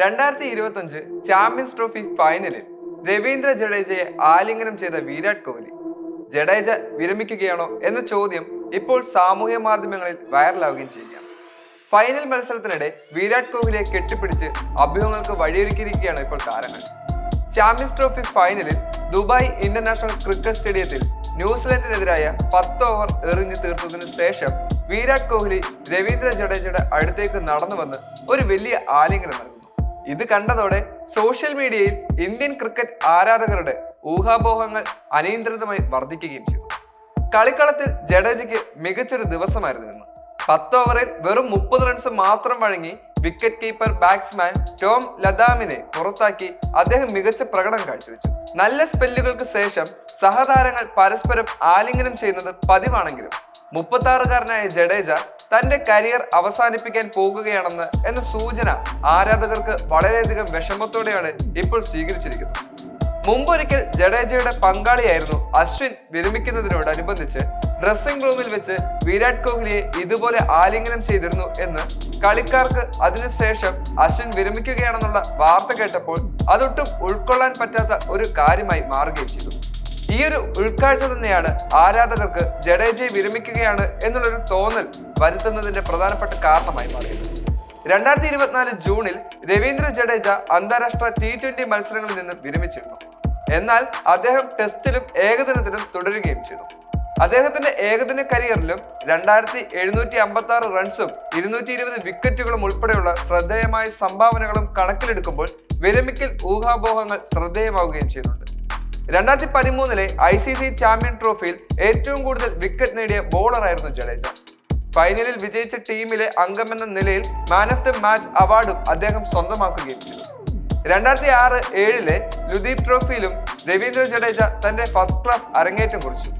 രണ്ടായിരത്തി ഇരുപത്തി അഞ്ച് ചാമ്പ്യൻസ് ട്രോഫി ഫൈനലിൽ രവീന്ദ്ര ജഡേജയെ ആലിംഗനം ചെയ്ത വിരാട് കോഹ്ലി. ജഡേജ വിരമിക്കുകയാണോ എന്ന ചോദ്യം ഇപ്പോൾ സാമൂഹ്യ മാധ്യമങ്ങളിൽ വൈറലാവുകയും ചെയ്യുകയാണ്. ഫൈനൽ മത്സരത്തിനിടെ വിരാട് കോഹ്ലിയെ കെട്ടിപ്പിടിച്ച് അഭ്യൂഹങ്ങൾക്ക് വഴിയൊരുക്കിയിരിക്കുകയാണ് ഇപ്പോൾ താരങ്ങൾ. ചാമ്പ്യൻസ് ട്രോഫി ഫൈനലിൽ ദുബായ് ഇന്റർനാഷണൽ ക്രിക്കറ്റ് സ്റ്റേഡിയത്തിൽ ന്യൂസിലൻഡിനെതിരായ പത്ത് ഓവർ എറിഞ്ഞു തീർത്തതിനു ശേഷം വിരാട് കോഹ്ലി രവീന്ദ്ര ജഡേജയുടെ അടുത്തേക്ക് നടന്നുവന്ന് ഒരു വലിയ ആലിംഗനം നൽകുന്നു. ഇത് കണ്ടതോടെ സോഷ്യൽ മീഡിയയിൽ ഇന്ത്യൻ ക്രിക്കറ്റ് ആരാധകരുടെ ഊഹാപോഹങ്ങൾ അനിയന്ത്രിതമായി വർദ്ധിക്കുകയും ചെയ്തു. കളിക്കളത്തിൽ ജഡേജയ്ക്ക് മികച്ചൊരു ദിവസമായിരുന്നു ഇന്ന്. പത്ത് ഓവറിൽ വെറും മുപ്പത് റൺസ് മാത്രം വഴങ്ങി വിക്കറ്റ് കീപ്പർ ബാറ്റ്സ്മാൻ ടോം ലതാമിനെ പുറത്താക്കി അദ്ദേഹം മികച്ച പ്രകടനം കാഴ്ചവെച്ചു. നല്ല സ്പെല്ലുകൾക്ക് ശേഷം സഹതാരങ്ങൾ പരസ്പരം ആലിംഗനം ചെയ്യുന്നത് പതിവാണെങ്കിലും മുപ്പത്തി ജഡേജ തന്റെ കരിയർ അവസാനിപ്പിക്കാൻ പോകുകയാണെന്ന് എന്ന സൂചന ആരാധകർക്ക് വളരെയധികം വിഷമത്തോടെയാണ് ഇപ്പോൾ സ്വീകരിച്ചിരിക്കുന്നത്. മുമ്പൊരിക്കൽ ജഡേജയുടെ പങ്കാളിയായിരുന്നു അശ്വിൻ വിരമിക്കുന്നതിനോടനുബന്ധിച്ച് ഡ്രസ്സിംഗ് റൂമിൽ വെച്ച് വിരാട് കോഹ്ലിയെ ഇതുപോലെ ആലിംഗനം ചെയ്തിരുന്നു എന്ന് കളിക്കാർക്ക് അതിനുശേഷം അശ്വിൻ വിരമിക്കുകയാണെന്നുള്ള വാർത്ത കേട്ടപ്പോൾ അതൊട്ടും ഉൾക്കൊള്ളാൻ പറ്റാത്ത ഒരു കാര്യമായി മാറുകയും ചെയ്തു. ഈ ഒരു ഉൾക്കാഴ്ച തന്നെയാണ് ആരാധകർക്ക് ജഡേജയെ വിരമിക്കുകയാണ് എന്നുള്ളൊരു തോന്നൽ വരുത്തുന്നതിന്റെ പ്രധാനപ്പെട്ട കാരണമായി മാറിയത്. രണ്ടായിരത്തി ഇരുപത്തിനാല് ജൂണിൽ രവീന്ദ്ര ജഡേജ അന്താരാഷ്ട്ര ടി ട്വന്റി മത്സരങ്ങളിൽ നിന്ന് വിരമിച്ചിരുന്നു. എന്നാൽ അദ്ദേഹം ടെസ്റ്റിലും ഏകദിനത്തിലും തുടരുകയും ചെയ്തു. അദ്ദേഹത്തിന്റെ ഏകദിന കരിയറിലും രണ്ടായിരത്തി എഴുന്നൂറ്റി അമ്പത്തി ആറ് റൺസും ഇരുന്നൂറ്റി ഇരുപത് വിക്കറ്റുകളും ഉൾപ്പെടെയുള്ള ശ്രദ്ധേയമായ സംഭാവനകളും കണക്കിലെടുക്കുമ്പോൾ വിരമിക്കൽ ഊഹാപോഹങ്ങൾ ശ്രദ്ധേയമാവുകയും ചെയ്യുന്നുണ്ട്. രണ്ടായിരത്തി പതിമൂന്നിലെ ഐ സി സി ചാമ്പ്യൻ ട്രോഫിയിൽ ഏറ്റവും കൂടുതൽ വിക്കറ്റ് നേടിയ ബോളറായിരുന്നു ജഡേജ. ഫൈനലിൽ വിജയിച്ച ടീമിലെ അംഗമെന്ന നിലയിൽ മാൻ ഓഫ് ദി മാച്ച് അവാർഡും അദ്ദേഹം സ്വന്തമാക്കുകയും ചെയ്തു. രണ്ടായിരത്തി ആറ് ഏഴിലെ ലുദീപ് ട്രോഫിയിലും രവീന്ദ്ര ജഡേജ തന്റെ ഫസ്റ്റ് ക്ലാസ് അരങ്ങേറ്റം കുറിച്ചു.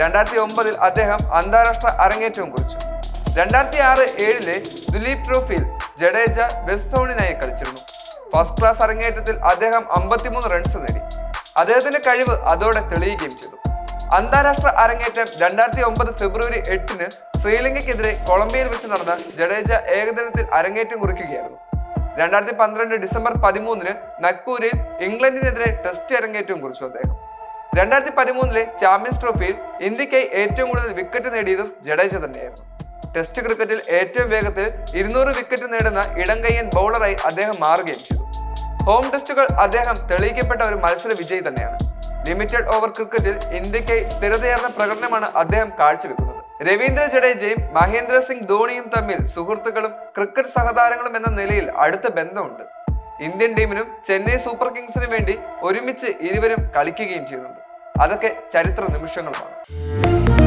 രണ്ടായിരത്തി ഒമ്പതിൽ അദ്ദേഹം അന്താരാഷ്ട്ര അരങ്ങേറ്റവും കുറിച്ചു. രണ്ടായിരത്തി ആറ് ഏഴിലെ ദുലീപ് ട്രോഫിയിൽ ജഡേജ വെസ്റ്റ് സോണിനായി കളിച്ചിരുന്നു. ഫസ്റ്റ് ക്ലാസ് അരങ്ങേറ്റത്തിൽ അദ്ദേഹം അമ്പത്തിമൂന്ന് റൺസ് നേടി. അദ്ദേഹത്തിന്റെ കഴിവ് അതോടെ തെളിയുകയും ചെയ്തു. അന്താരാഷ്ട്ര അരങ്ങേറ്റം രണ്ടായിരത്തി ഒമ്പത് ഫെബ്രുവരി എട്ടിന് ശ്രീലങ്കയ്ക്കെതിരെ കൊളംബിയയിൽ വെച്ച് നടന്ന ജഡേജ ഏകദിനത്തിൽ അരങ്ങേറ്റം കുറിക്കുകയായിരുന്നു. രണ്ടായിരത്തി പന്ത്രണ്ട് ഡിസംബർ പതിമൂന്നിന് നഗ്പൂരിൽ ഇംഗ്ലണ്ടിനെതിരെ ടെസ്റ്റ് അരങ്ങേറ്റം കുറിച്ചു അദ്ദേഹം. രണ്ടായിരത്തി പതിമൂന്നിലെ ചാമ്പ്യൻസ് ട്രോഫിയിൽ ഇന്ത്യക്കായി ഏറ്റവും കൂടുതൽ വിക്കറ്റ് നേടിയതും ജഡേജ തന്നെയായിരുന്നു. ടെസ്റ്റ് ക്രിക്കറ്റിൽ ഏറ്റവും വേഗത്തിൽ ഇരുന്നൂറ് വിക്കറ്റ് നേടുന്ന ഇടംകയ്യൻ ബൗളറായി അദ്ദേഹം മാറുകയും ചെയ്തു. ഹോം ടെസ്റ്റുകൾ അദ്ദേഹം തെളിയിക്കപ്പെട്ട ഒരു മത്സര വിജയി തന്നെയാണ്. ലിമിറ്റഡ് ഓവർ ക്രിക്കറ്റിൽ ഇന്ത്യക്കായി സ്ഥിരതയേർന്ന പ്രകടനമാണ് അദ്ദേഹം കാഴ്ചവെക്കുന്നത്. രവീന്ദ്ര ജഡേജയും മഹേന്ദ്ര സിംഗ് ധോണിയും തമ്മിൽ സുഹൃത്തുക്കളും ക്രിക്കറ്റ് സഹതാരങ്ങളും എന്ന നിലയിൽ അടുത്ത ബന്ധമുണ്ട്. ഇന്ത്യൻ ടീമിനും ചെന്നൈ സൂപ്പർ കിങ്സിനും വേണ്ടി ഒരുമിച്ച് ഇരുവരും കളിക്കുകയും ചെയ്യുന്നുണ്ട്. അതൊക്കെ ചരിത്ര നിമിഷങ്ങളുമാണ്